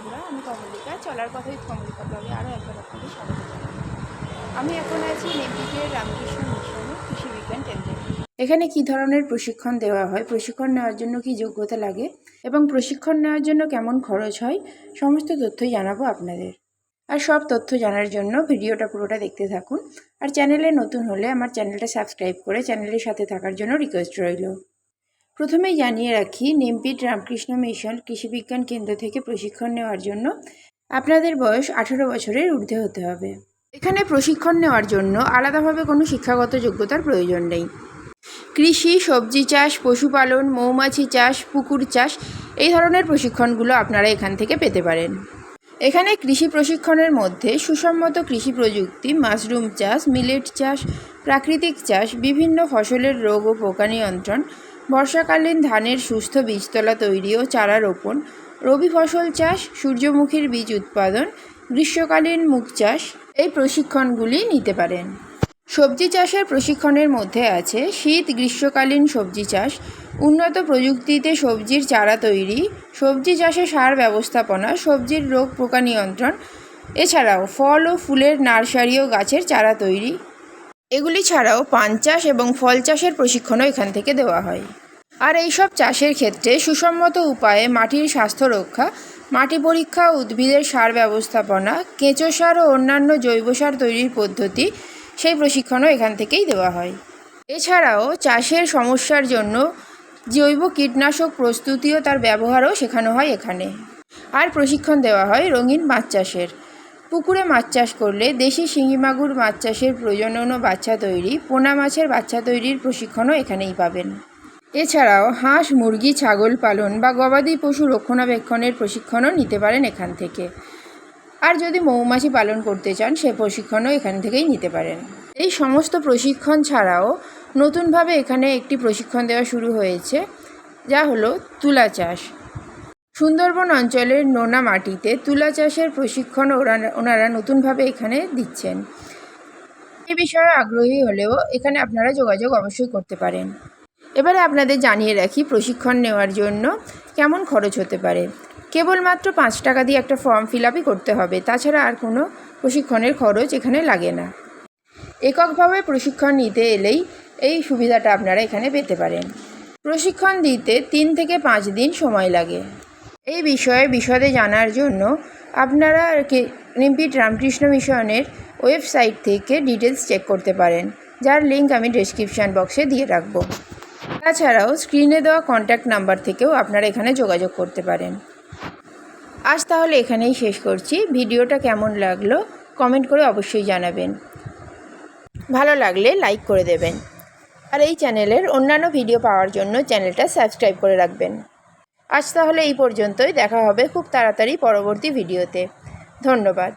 বন্ধুরা, আমি কমলিকা। চলার কথা কমলিকা ব্লগে আরও একবার আপনাদের স্বাগত আমি এখন আছি নেপিকের রামকৃষ্ণ মিশনে কৃষি বিজ্ঞান কেন্দ্রে। এখানে কি ধরনের প্রশিক্ষণ দেওয়া হয়, প্রশিক্ষণ নেওয়ার জন্য কি যোগ্যতা লাগে এবং প্রশিক্ষণ নেওয়ার জন্য কেমন খরচ হয়, সমস্ত তথ্যই জানাব আপনাদের। আর সব তথ্য জানার জন্য ভিডিওটা পুরোটা দেখতে থাকুন। আর চ্যানেলে নতুন হলে আমার চ্যানেলটা সাবস্ক্রাইব করে চ্যানেলের সাথে থাকার জন্য রিকোয়েস্ট রইল। প্রথমেই জানিয়ে রাখি, নেমপিট রামকৃষ্ণ মিশন কৃষি বিজ্ঞান কেন্দ্র থেকে প্রশিক্ষণ নেওয়ার জন্য আপনাদের বয়স আঠেরো বছরের ঊর্ধ্বে হতে হবে। এখানে প্রশিক্ষণ নেওয়ার জন্য আলাদাভাবে কোনো শিক্ষাগত যোগ্যতার প্রয়োজন নেই। কৃষি, সবজি চাষ, পশুপালন, মৌমাছি চাষ, পুকুর চাষ, এই ধরনের প্রশিক্ষণগুলো আপনারা এখান থেকে পেতে পারেন। এখানে কৃষি প্রশিক্ষণের মধ্যে সুসম্মত কৃষি প্রযুক্তি, মাশরুম চাষ, মিলেট চাষ, প্রাকৃতিক চাষ, বিভিন্ন ফসলের রোগ ও পোকা নিয়ন্ত্রণ বর্ষাকালীন ধানের সুস্থ বীজতলা তৈরি ও চারা রোপণ, রবি ফসল চাষ, সূর্যমুখীর বীজ উৎপাদন, গ্রীষ্মকালীন মুগ চাষ, এই প্রশিক্ষণগুলি নিতে পারেন। সবজি চাষের প্রশিক্ষণের মধ্যে আছে শীত, গ্রীষ্মকালীন সবজি চাষ, উন্নত প্রযুক্তিতে সবজির চারা তৈরি, সবজি চাষে সার ব্যবস্থাপনা, সবজির রোগ পোকা নিয়ন্ত্রণ, এছাড়াও ফল ও ফুলের নার্সারি ও গাছের চারা তৈরি এগুলি ছাড়াও পান চাষ এবং ফল চাষের প্রশিক্ষণও এখান থেকে দেওয়া হয়। আর এইসব চাষের ক্ষেত্রে সুসম্মত উপায়ে মাটির স্বাস্থ্য রক্ষা, মাটি পরীক্ষা, উদ্ভিদের সার ব্যবস্থাপনা, কেঁচো সার ও অন্যান্য জৈব সার তৈরির পদ্ধতি সেই প্রশিক্ষণও এখান থেকেই দেওয়া হয়। এছাড়াও চাষের সমস্যার জন্য জৈব কীটনাশক প্রস্তুতি ও তার ব্যবহারও শেখানো হয় এখানে। আর প্রশিক্ষণ দেওয়া হয় রঙিন মাছ চাষের। পুকুরে মাছ চাষ করলে দেশি শিঙি মাগুর মাছ চাষের প্রজনন বাচ্চা তৈরি, পোনা মাছের বাচ্চা তৈরির প্রশিক্ষণও এখানেই পাবেন। এছাড়াও হাঁস, মুরগি, ছাগল পালন বা গবাদি পশু রক্ষণাবেক্ষণের প্রশিক্ষণও নিতে পারেন এখান থেকে। আর যদি মৌমাছি পালন করতে চান, সে প্রশিক্ষণও এখান থেকেই নিতে পারেন। এই সমস্ত প্রশিক্ষণ ছাড়াও নতুনভাবে এখানে একটি প্রশিক্ষণ দেওয়া শুরু হয়েছে, যা হলো তুলা চাষ। সুন্দরবন অঞ্চলের নোনা মাটিতে তুলা চাষের প্রশিক্ষণ ওনারা নতুনভাবে এখানে দিচ্ছেন। এ বিষয়ে আগ্রহী হলেও এখানে আপনারা যোগাযোগ অবশ্যই করতে পারেন। এবারে আপনাদের জানিয়ে রাখি, প্রশিক্ষণ নেওয়ার জন্য কেমন খরচ হতে পারে? কেবলমাত্র পাঁচ টাকা দিয়ে একটা ফর্ম ফিল আপই করতে হবে, তাছাড়া আর কোনো প্রশিক্ষণের খরচ এখানে লাগে না। এককভাবে প্রশিক্ষণ নিতে এলেই এই সুবিধাটা আপনারা এখানে পেতে পারেন। প্রশিক্ষণ দিতে তিন থেকে পাঁচ দিন সময় লাগে। এই বিষয়ে বিশদে জানার জন্য আপনারা নিমপিট রামকৃষ্ণ মিশনের ওয়েবসাইট থেকে ডিটেলস চেক করতে পারেন, যার লিঙ্ক আমি ডেসক্রিপশান বক্সে দিয়ে রাখব। তাছাড়াও স্ক্রিনে দেওয়া কন্ট্যাক্ট নাম্বার থেকেও আপনারা এখানে যোগাযোগ করতে পারেন। আজ তাহলে এখানেই শেষ করছি। ভিডিওটা কেমন লাগল কমেন্ট করে অবশ্যই জানাবেন। ভালো লাগলে লাইক করে দেবেন। আর এই চ্যানেলের অন্যান্য ভিডিও পাওয়ার জন্য চ্যানেলটা সাবস্ক্রাইব করে রাখবেন। আজ তাহলে এই পর্যন্তই। দেখা হবে খুব তাড়াতাড়ি পরবর্তী ভিডিওতে। ধন্যবাদ।